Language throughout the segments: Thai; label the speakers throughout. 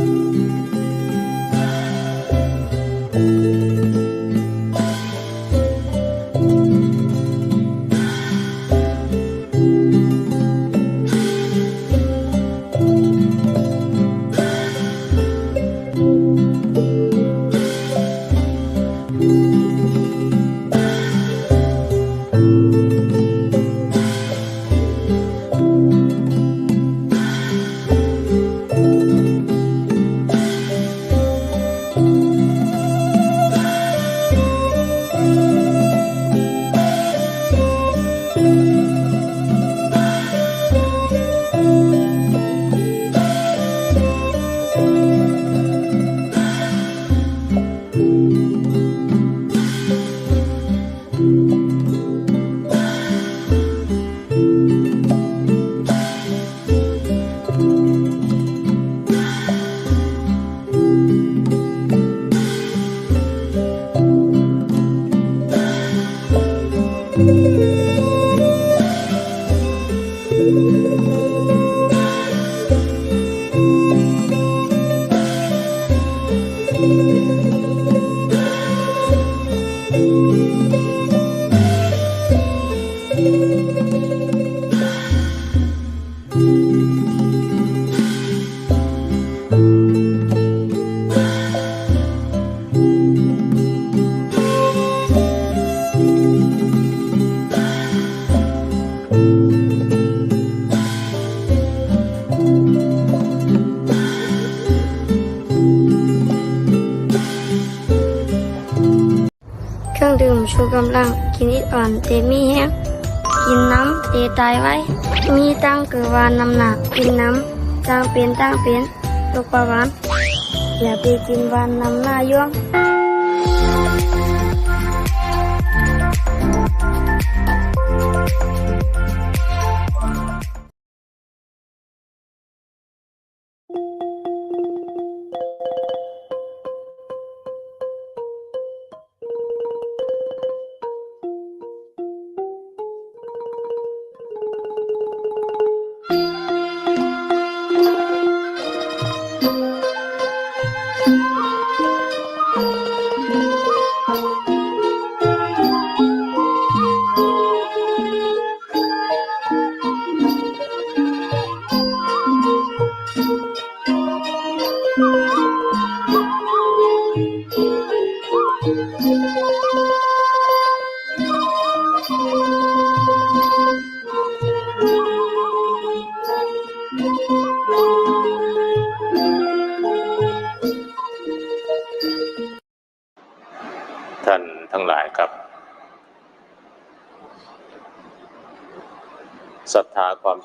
Speaker 1: เค ดื่มชูกำลัง กินอิดอ่อนเตมีแห้ง กินน้ำเตตายไว้ มีตั้งเกิดวานน้ำหนัก กินน้ำตั้งเป็นตั้งเป็นตกประวันอย่าไปกินวานน้ำหน้าย่วง
Speaker 2: ท่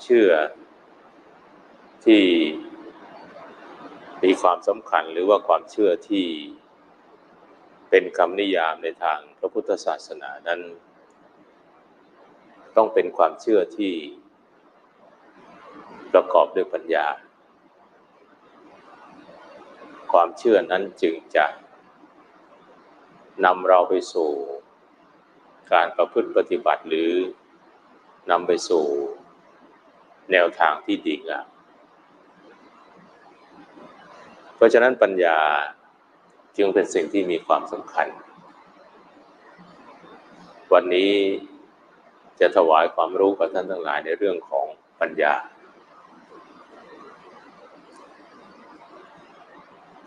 Speaker 2: เชื่อ ที่มีความสำคัญหรือว่าความเชื่อที่เป็นคำนิยามในทางพระพุทธศาสนานั้น ต้องเป็นความเชื่อที่ประกอบด้วยปัญญา ความเชื่อนั้นจึงจะนำเราไปสู่การประพฤติปฏิบัติหรือนำไปสู่ แนวทางที่ดีงามเพราะฉะนั้นปัญญาจึงเป็นสิ่งที่มีความสำคัญ วันนี้จะถวายความรู้กับท่านทั้งหลายในเรื่องของปัญญา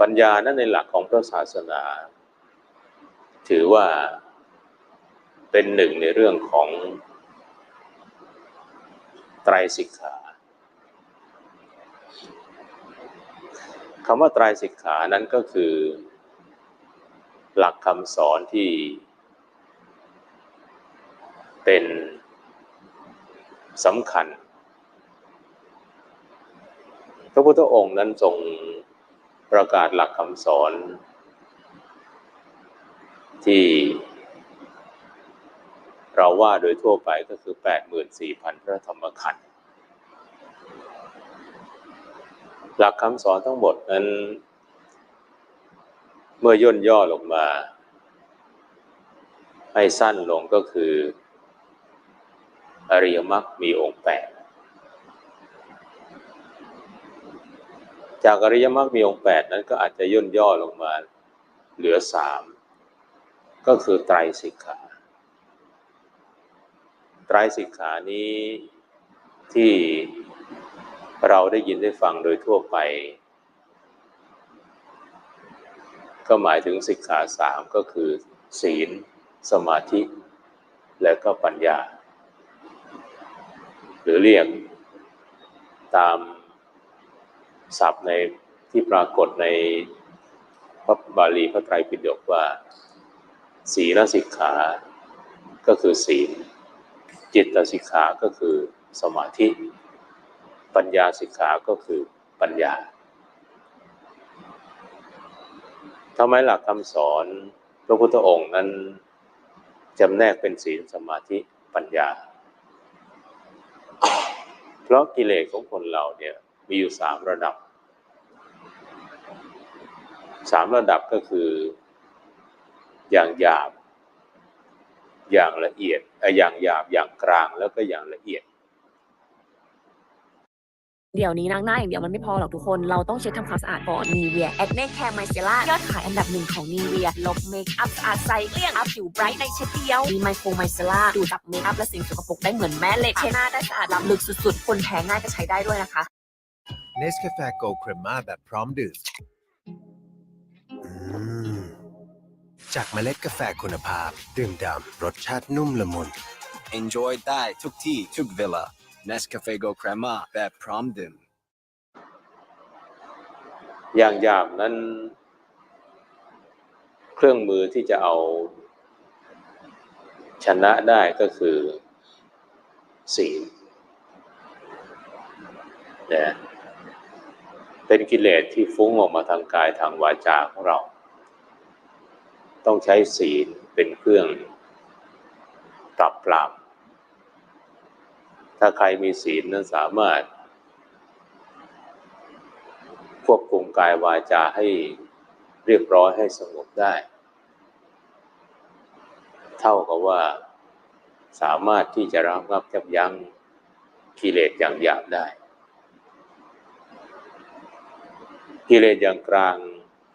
Speaker 2: ปัญญานั้นในหลักของพระศาสนา ถือว่าเป็นหนึ่งในเรื่องของ ไตรสิกขาคำว่าไตรสิกขานั้นก็คือ หลักคำสอนที่ เป็นสำคัญ พระพุทธองค์นั้นทรงประกาศหลักคำสอน ที่ เราว่าโดยทั่วไปก็คือ 84,000 พระธรรมขันธ์หลักคำสอนทั้งหมดนั้น เมื่อย่นย่อลงมา ให้สั้นลงก็คือ อริยมรรคมีองค์แปดจากอริยมรรคมีองค์แปดนั้นก็อาจจะย่นย่อลงมา เหลือสามก็คือไตรสิกขา ไตรสิกขานี้ที่เราได้ยินได้ฟังโดยทั่วไป ก็หมายถึงสิกขาสามก็คือ ศีล สมาธิ และก็ปัญญา หรือเรียกตามศัพท์ในที่ปรากฏในพระบาลีพระไตรปิฎกว่า ศีลสิกขา ก็คือศีล จิตสิกขาก็คือสมาธิ ปัญญาสิกขาก็คือปัญญาทำไมหลักคำสอนพระพุทธองค์นั้นจำแนกเป็นศีลสมาธิปัญญา เพราะกิเลสของคนเราเนี่ยมีอยู่สามระดับสามระดับก็คืออย่างหยาบ อย่างละเอียดเอ่ออย่างหยาบอย่างกลางแล้วก็อย่างละเอียด
Speaker 3: เดี๋ยวนี้ล้างหน้าอย่างเดียวมันไม่พอหรอกทุกคน เราต้องเช็ดทำความสะอาดก่อนนีเวียแอคเน่แคร์ไมเซล่ายอดขายอันดับหนึ่งของนีเวียลบเมคอัพสะอาดใสเกลี้ยงอัพผิวไบรท์ในเช็ดเดียวมีไมโครไมเซล่าดูดจับเมคอัพและสิ่งสกปรกได้เหมือนแม่เหล็กเช็ดหน้าได้สะอาดล้ำลึกสุดๆ คนแพ้ง่ายก็ใช้ได้ด้วยนะคะ
Speaker 4: เนสกาแฟโกลด์เครมม่าแบบพร้อมดื่มอืม จากเมล็ดกาแฟคุณภาพ ดื่มด่ำรสชาตินุ่มละมุน
Speaker 5: Enjoy ได้ทุกที่ทุกเวลา Nescafe Go Crema แบบพร้อมดื่ม
Speaker 2: อย่างหยาบนั้น เครื่องมือที่จะเอา ชนะได้ก็คือศีลนะเป็นกิเลสที่ฟุ้งออกมาทางกายทางวาจาของเรา ต้องใช้ศีลเป็นเครื่องปรับปรามถ้าใครมีศีลนั้นสามารถ ควบคุมกายวาจาให้เรียบร้อยให้สงบได้ เท่ากับว่าสามารถที่จะระงับยับยั้งกิเลสอย่างหยาบได้ กิเลสอย่างกลาง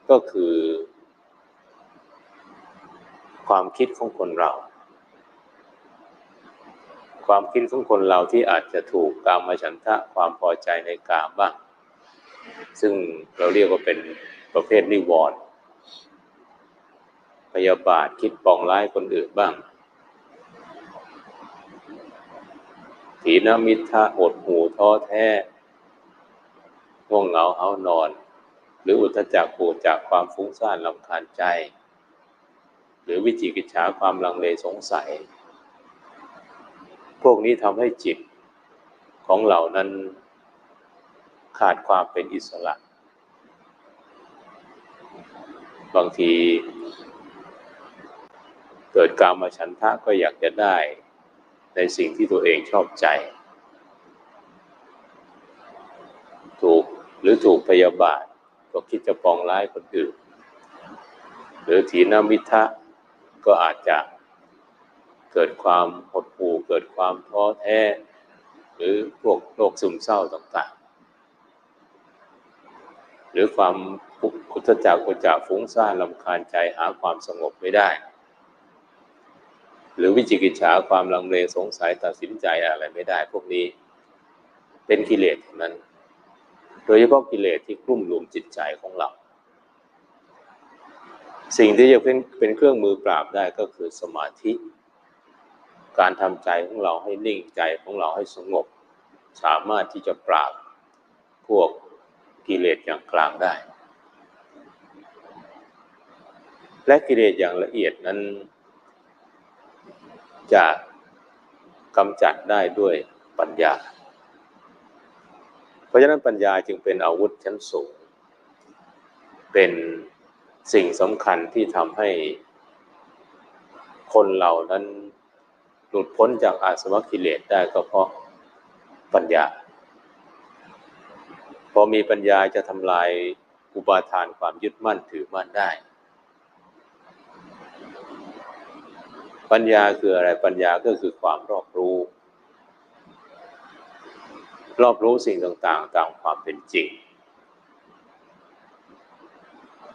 Speaker 2: ก็คือ ความคิดของคนเรา ความคิดของคนเราที่อาจจะถูกกามฉันทะความพอใจในกามบ้าง ซึ่งเราเรียกว่าเป็นประเภทนิวรณ์พยาบาทคิดปองร้ายคนอื่นบ้างถีนมิทะอดหูท้อแท้ง่วงเหงาเฮานอน หรืออุทจักปูจากความฟุ้งซ่านลำคาญใจ หรือวิจิกิจฉาความลังเลสงสัย พวกนี้ทำให้จิตของเหล่านั้นขาดความเป็นอิสระ บางทีเกิดการมาฉันทะก็อยากจะได้ในสิ่งที่ตัวเองชอบใจ ถูกหรือถูกพยาบาทก็คิดจะปองร้ายคนอื่น หรือถีนมิทะ ก็อาจจะเกิดความหดหู่เกิดความท้อแท้ หรือพวกโรคซึมเศร้าต่างๆ หรือความอุทจักกุจักฟุ้งซ่านลำคาญใจหาความสงบไม่ได้ หรือวิจิกิจฉาความลังเลสงสัยตัดสินใจอะไรไม่ได้ พวกนี้เป็นกิเลสมันั้น โดยเฉพาะกิเลสที่กลุ่มรุมจิตใจของเรา สิ่งที่จะเป็นเป็นเครื่องมือปราบได้ก็คือสมาธิ การทำใจของเราให้นิ่งใจของเราให้สงบ สามารถที่จะปราบพวกกิเลสอย่างกลางได้ และกิเลสอย่างละเอียดนั้น จะกำจัดได้ด้วยปัญญา เพราะฉะนั้นปัญญาจึงเป็นอาวุธชั้นสูง เป็น สิ่งสำคัญที่ทำให้คนเรานั้นหลุดพ้นจากอาสวะกิเลสได้ก็เพราะปัญญา พอมีปัญญาจะทำลายอุปาทานความยึดมั่นถือมั่นได้ ปัญญาคืออะไรปัญญาก็คือความรอบรู้ รอบรู้สิ่งต่างๆ ตามความเป็นจริง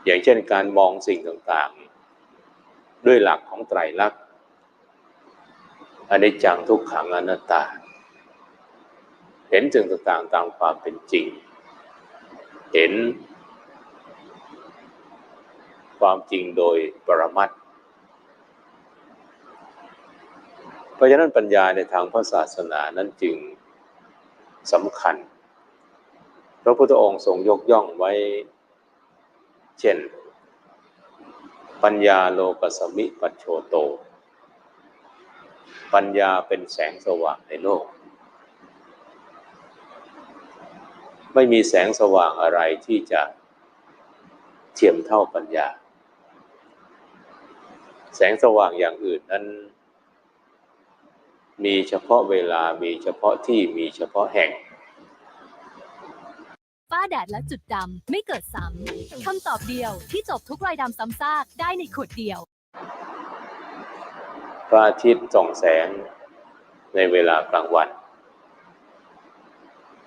Speaker 2: อย่างเช่นการมองสิ่งต่างๆ ด้วยหลักของไตรลักษณ์อนิจจังทุกขังอนัตตา เห็นสิ่งต่างๆตามความเป็นจริง เห็น ความจริงโดยปรมัตเพราะฉะนั้นปัญญาในทางพระศาสนานั้นจึงสำคัญ พระพุทธองค์ทรงยกย่องไว้ เช่น ปัญญาโลกสมิปัจโชโต ปัญญาเป็นแสงสว่างในโลก ไม่มีแสงสว่างอะไรที่จะเทียมเท่าปัญญา แสงสว่างอย่างอื่นนั้น มีเฉพาะเวลามีเฉพาะที่มีเฉพาะแห่ง
Speaker 6: ฝ้าแดดและจุดดำ ไม่เกิดซ้ำ คำตอบเดียวที่จบทุกรอยดำซ้ำซากได้ในขวดเดียว
Speaker 2: พระอาทิตย์ส่องแสงในเวลากลางวัน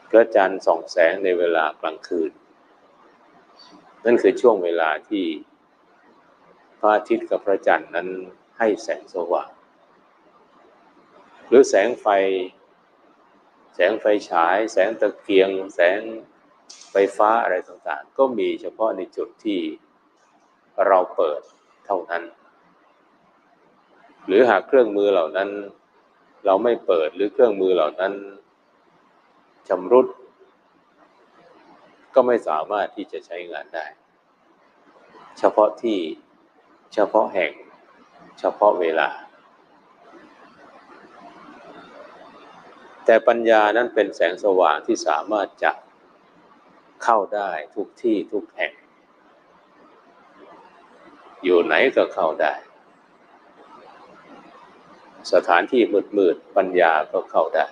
Speaker 2: พระจันทร์ส่องแสงในเวลากลางคืน นั่นคือช่วงเวลาที่พระอาทิตย์กับพระจันทร์นั้นให้แสงสว่าง หรือแสงไฟ แสงไฟฉาย แสงตะเกียง แสง ไฟฟ้าอะไรต่างๆ ก็มีเฉพาะในจุดที่เราเปิดเท่านั้น หรือหากเครื่องมือเหล่านั้น เราไม่เปิดหรือเครื่องมือเหล่านั้นชำรุด ก็ไม่สามารถที่จะใช้งานได้ เฉพาะที่เฉพาะแห่งเฉพาะเวลา แต่ปัญญานั้นเป็นแสงสว่างที่สามารถจะ เข้าได้ทุกที่ทุกแห่ง อยู่ไหนก็เข้าได้ สถานที่มืดๆปัญญาก็เข้าได้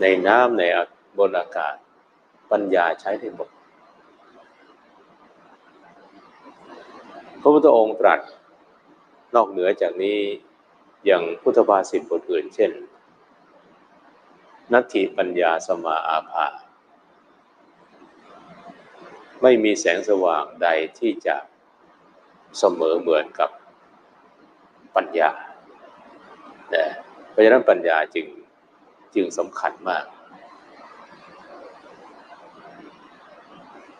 Speaker 2: ในน้ำในบนอากาศ ปัญญาใช้ได้หมดพระพุทธองค์ตรัสนอกเหนือจากนี้อย่างพุทธภาษิตบทอื่นเช่น นัตถิปัญญาสมาอาภา ไม่มีแสงสว่างใดที่จะเสมอเหมือนกับปัญญานะเพราะฉะนั้นปัญญาจึงจึงสำคัญมาก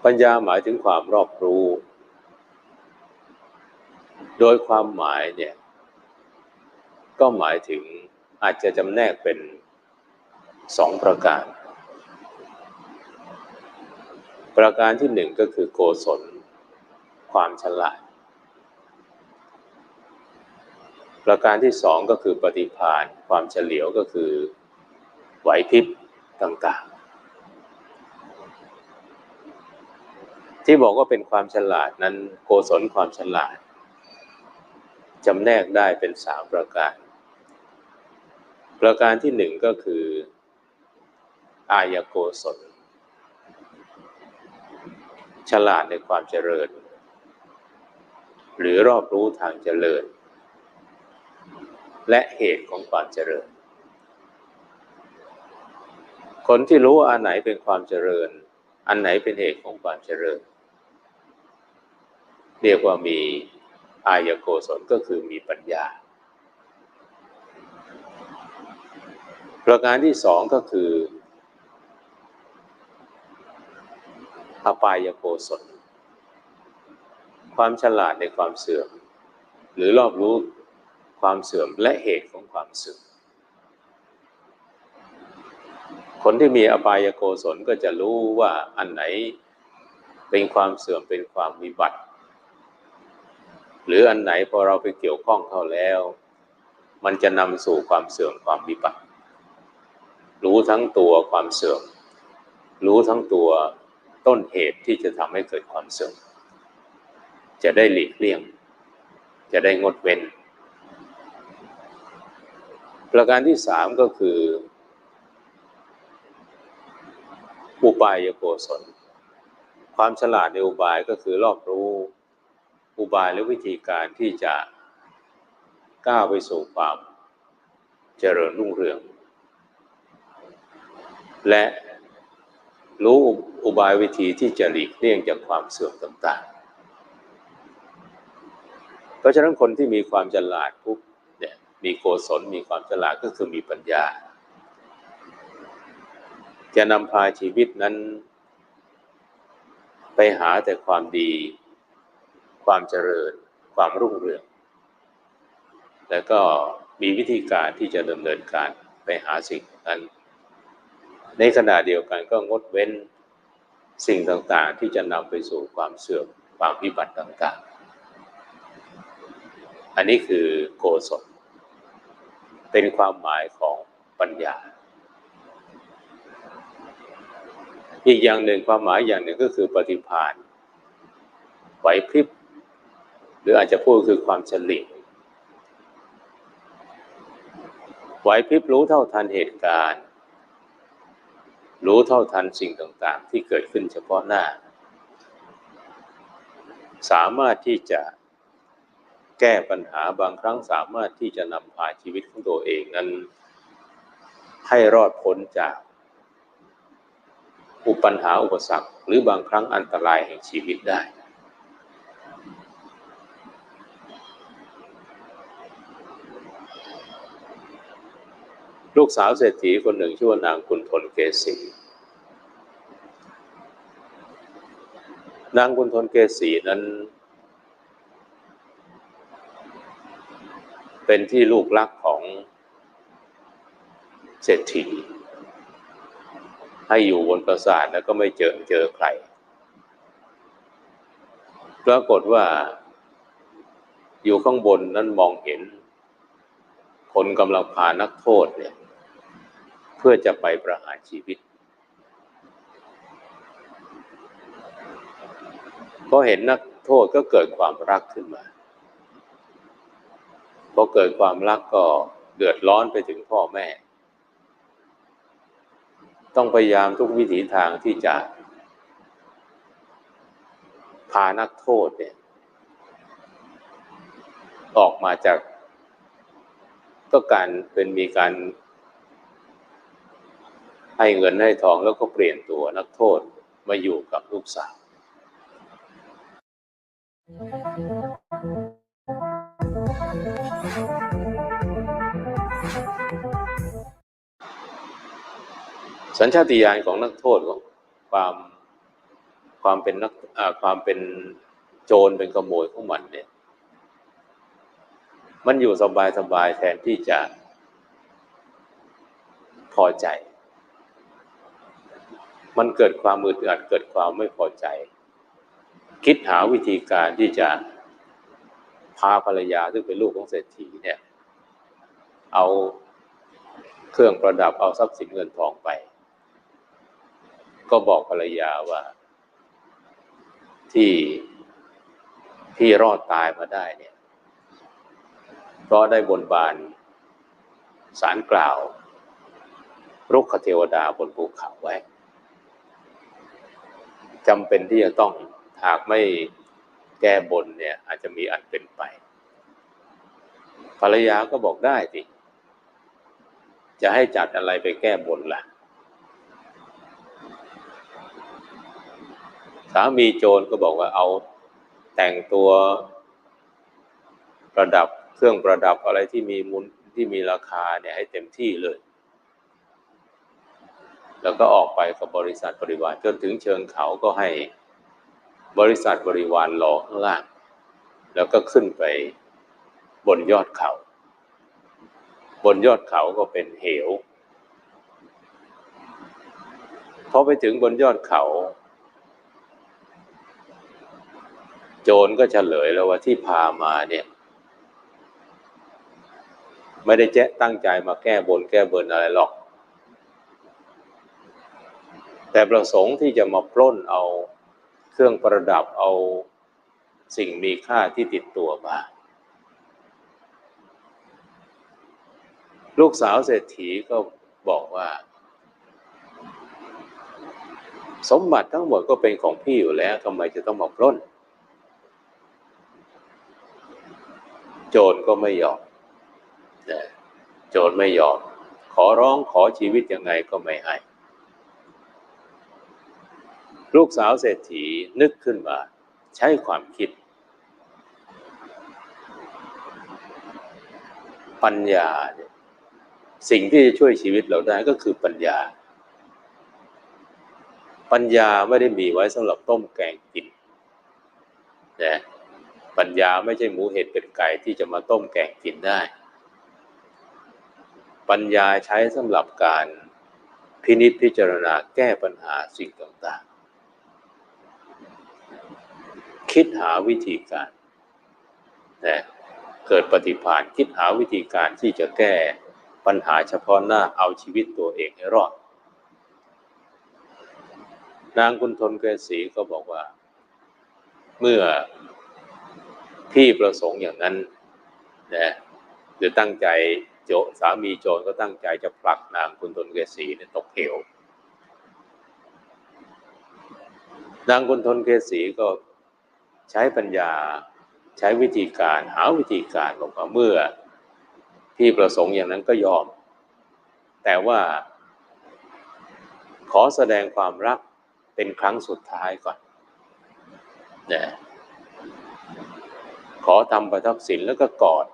Speaker 2: ปัญญาหมายถึงความรอบรู้ โดยความหมายเนี่ยก็หมายถึงอาจจะจำแนกเป็นสองประการ ประการที่หนึ่งก็คือโกศล ความฉลาด ประการที่สองก็คือปฏิภาณความเฉลียวก็คือไหวพริบต่างๆ ที่บอกว่าเป็นความฉลาดนั้นโกศลความฉลาดจำแนกได้เป็นสามประการ ประการที่หนึ่งก็คือ อายโกศล ฉลาดในความเจริญ หรือรอบรู้ทางเจริญ และเหตุของความเจริญ คนที่รู้อันไหนเป็นความเจริญ อันไหนเป็นเหตุของความเจริญ เรียกว่ามีอายโกศลก็คือมีปัญญา ประการที่สองก็คือ อปายโกศลความฉลาดในความเสื่อม หรือรอบรู้ความเสื่อมและเหตุของความเสื่อม คนที่มีอปายโกศลก็จะรู้ว่าอันไหนเป็นความเสื่อมเป็นความวิบัติ หรืออันไหนพอเราไปเกี่ยวข้องเข้าแล้ว มันจะนำสู่ความเสื่อมความวิบัติ รู้ทั้งตัวความเสื่อม รู้ทั้งตัว ต้นเหตุที่จะทำให้เกิดความเสื่อมจะได้หลีกเลี่ยง จะได้งดเว้น ประการที่สามก็คืออุบายโกศลความฉลาดในอุบายก็คือรอบรู้อุบายและวิธีการที่จะก้าวไปสู่ความเจริญรุ่งเรือง และ รู้อุบายวิธีที่จะหลีกเลี่ยงจากความเสื่อมต่างๆ เพราะฉะนั้นคนที่มีความฉลาดปุ๊บเนี่ยมีโกศลมีความฉลาดก็คือมีปัญญา จะนำพาชีวิตนั้น ไปหาแต่ความดี ความเจริญ ความรุ่งเรือง แล้วก็มีวิธีการที่จะดำเนินการไปหาสิ่งนั้น ในขณะเดียวกันก็งดเว้นสิ่งต่างๆ ที่จะนำไปสู่ความเสื่อมความวิบัติต่างๆ อันนี้คือโกศลเป็นความหมายของปัญญา อีกอย่างหนึ่งความหมายอย่างหนึ่งก็คือปฏิภาณไหวพริบ หรืออาจจะพูดคือความเฉลียวไหวพริบรู้เท่าทันเหตุการณ์ รู้เท่าทันสิ่งต่างๆ ที่เกิดขึ้นเฉพาะหน้า สามารถที่จะแก้ปัญหาบางครั้งสามารถที่จะนำพาชีวิตของตัวเองนั้น ให้รอดพ้นจากอุปปัญหาอุปสรรค หรือบางครั้งอันตรายแห่งชีวิตได้ ลูกสาวเศรษฐีคนหนึ่งชื่อว่านางกุณฑลเกษี นางกุณฑลเกษีนั้น เป็นที่ลูกรักของเศรษฐี ให้อยู่บนปราสาทแล้วก็ไม่เจอเจอใคร ปรากฏว่าอยู่ข้างบนนั้นมองเห็นคนกำลังพานักโทษเนี่ย พื่อจะไปประหารชีวิต พอเห็นนักโทษก็เกิดความรักขึ้นมา พอเกิดความรักก็เดือดร้อนไปถึงพ่อแม่ ต้องพยายามทุกวิถีทางที่จะ พานักโทษเนี่ยออกมาจากก็การเป็นมีการ ให้เงินให้ทองแล้วก็เปลี่ยนตัวนักโทษมาอยู่กับลูกสาวสัญชาติญาณของนักโทษของความความเป็นนักความเป็นโจรเป็นขโมยของมันเนี่ย มันอยู่สบายสบายแทนที่จะพอใจ มันเกิดความมืดอัดเกิดความไม่พอใจ คิดหาวิธีการที่จะพาภรรยาซึ่งเป็นลูกของเศรษฐีเนี่ย เอาเครื่องประดับเอาทรัพย์สินเงินทองไป ก็บอกภรรยาว่า ที่ที่รอดตายมาได้เนี่ยเพราะได้บนบานสารกล่าวรุกขเทวดาบนภูเขาไว้ จำเป็นที่จะต้องหากไม่แก้บนเนี่ย อาจจะมีอันเป็นไป ภรรยาก็บอกได้สิจะให้จัดอะไรไปแก้บนล่ะ สามีโจรก็บอกว่าเอาแต่งตัวประดับเครื่องประดับอะไรที่มีมูลที่มีราคาเนี่ยให้เต็มที่เลย แล้วก็ออกไปกับบริษัทบริวารจนถึงเชิงเขาก็ให้บริษัทบริวารรอข้างล่าง แล้วก็ขึ้นไปบนยอดเขา บนยอดเขาก็เป็นเหวพอไปถึงบนยอดเขา โจรก็เฉลยแล้วว่าที่พามาเนี่ยไม่ได้แจ้ตั้งใจมาแก้บนแก้เบินอะไรหรอก แต่ประสงค์ที่จะมาปล้นเอาเครื่องประดับเอาสิ่งมีค่าที่ติดตัวมา ลูกสาวเศรษฐีก็บอกว่า สมบัติทั้งหมดก็เป็นของพี่อยู่แล้วทำไมจะต้องมาปล้น โจรก็ไม่ยอมโจรไม่ยอม ขอร้องขอชีวิตยังไงก็ไม่ให้ ลูกสาวเศรษฐีนึกขึ้นมา ใช้ความคิด ปัญญาเนี่ยสิ่งที่จะช่วยชีวิตเราได้ก็คือปัญญา ปัญญาไม่ได้มีไว้สำหรับต้มแกงกินนะปัญญาไม่ใช่หมูเห็ดเป็ดไก่ที่จะมาต้มแกงกินได้ ปัญญาใช้สำหรับการพินิจพิจารณาแก้ปัญหาสิ่งต่างๆ คิดหาวิธีการนะเกิดปฏิภาณคิดหาวิธีการที่จะแก้ปัญหาเฉพาะหน้าเอาชีวิตตัวเองให้รอด นางคุณทนเกษีก็บอกว่า เมื่อพี่ประสงค์อย่างนั้นนะหรือตั้งใจโจสามีโจรก็ตั้งใจจะผลักนางคุณทนเกษีเนี่ยตกเหวนางคุณทนเกษีก็ ใช้ปัญญาใช้วิธีการหาวิธีการบอกว่าเมื่อพี่ประสงค์อย่างนั้นก็ยอม แต่ว่า ขอแสดงความรักเป็นครั้งสุดท้ายก่อนนะขอทำประทับสินแล้วก็กอด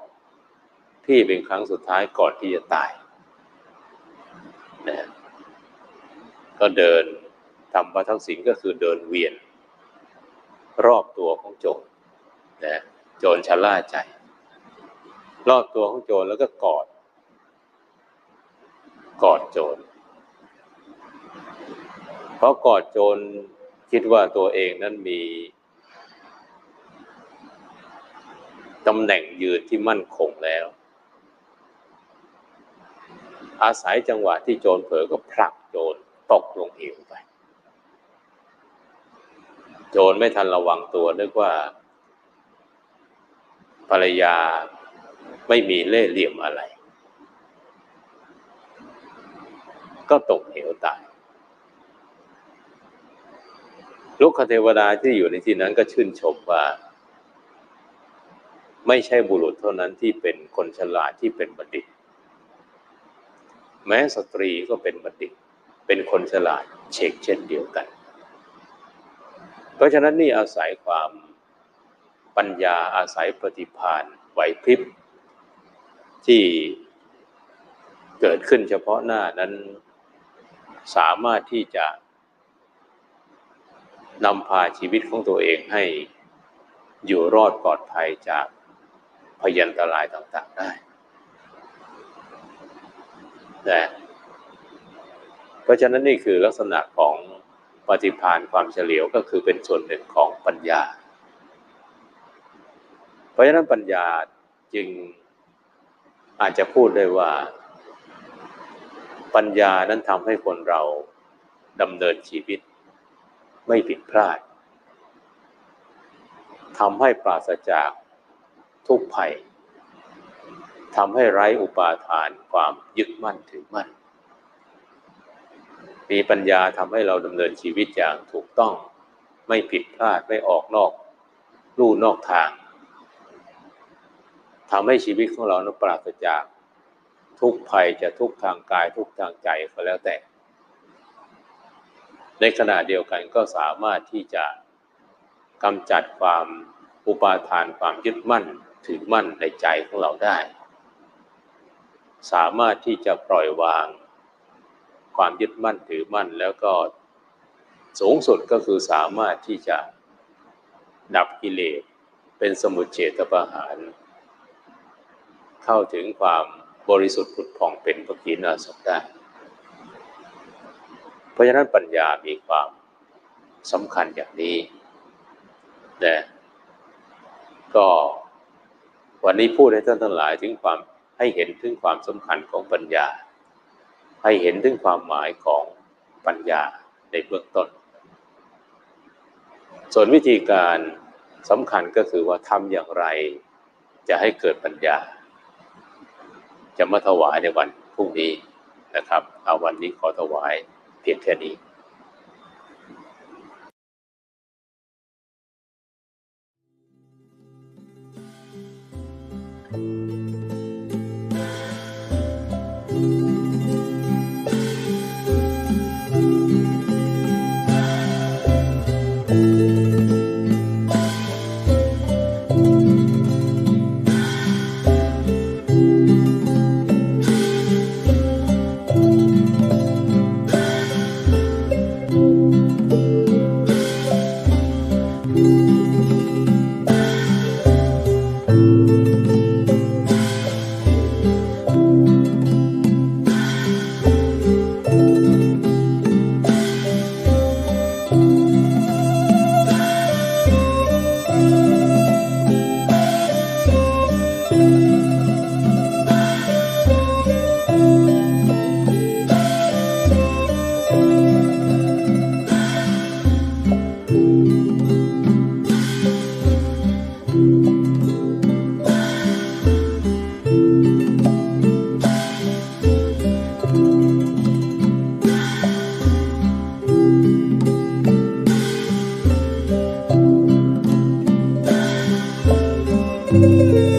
Speaker 2: พี่เป็นครั้งสุดท้ายก่อนที่จะตายนะก็เดินทำประทับสินก็คือเดินเวียน รอบตัวของโจรนะโจรชะล่าใจ รอบตัวของโจรแล้วก็กอด กอดโจรเพราะกอดโจรคิดว่าตัวเองนั้นมีตำแหน่งยืนที่มั่นคงแล้ว อาศัยจังหวะที่โจรเผลอก็ผลักโจรตกลงเหวไป โจรไม่ทันระวังตัวนึกว่า ภรรยาไม่มีเล่ห์เหลี่ยมอะไร ก็ตกเหวตายลูกคเทวดาที่อยู่ในที่นั้นก็ชื่นชมว่า ไม่ใช่บุรุษเท่านั้นที่เป็นคนฉลาดที่เป็นบัณฑิต แม้สตรีก็เป็นบัณฑิต เป็นคนฉลาดเชกเช่นเดียวกัน เพราะฉะนั้นนี่อาศัยความปัญญาอาศัยปฏิภาณไหวพริบที่เกิดขึ้นเฉพาะหน้านั้นสามารถที่จะนำพาชีวิตของตัวเองให้อยู่รอดปลอดภัยจากพยันตรายต่างๆได้นะเพราะฉะนั้นนี่คือลักษณะของ ปฏิภาณความเฉลียวก็คือเป็นส่วนหนึ่งของปัญญา เพราะฉะนั้นปัญญาจึงอาจจะพูดได้ว่า ปัญญานั้นทำให้คนเราดำเนินชีวิต ไม่ผิดพลาดทำให้ปราศจากทุกภัยทำให้ไร้อุปาทานความยึดมั่นถือมั่น มีปัญญาทำให้เราดำเนินชีวิตอย่างถูกต้อง ไม่ผิดพลาดไม่ออกนอกลู่นอกทางทำให้ชีวิตของเรานั้นปราศจากทุกภัยจะทุกทางกายทุกทางใจก็แล้วแต่ ในขณะเดียวกันก็สามารถที่จะกำจัดความอุปาทานความยึดมั่นถือมั่นในใจของเราได้ สามารถที่จะปล่อยวาง ความยึดมั่นถือมั่นแล้วก็สูงสุดก็คือสามารถที่จะดับกิเลสเป็นสมุทเฉตประหาร เข้าถึงความบริสุทธิ์ผุดผ่องเป็นปกินาสได้ เพราะฉะนั้นปัญญามีความสำคัญอย่างนี้นะก็วันนี้พูดให้ท่านทั้งหลายถึงความให้เห็นถึงความสำคัญของปัญญา ให้เห็นถึงความหมายของปัญญาในเบื้องต้น ส่วนวิธีการสำคัญก็คือว่าทำอย่างไรจะให้เกิดปัญญา จะมาถวายในวันพรุ่งนี้นะครับ เอาวันนี้ขอถวายเพียงแค่นี้
Speaker 1: เ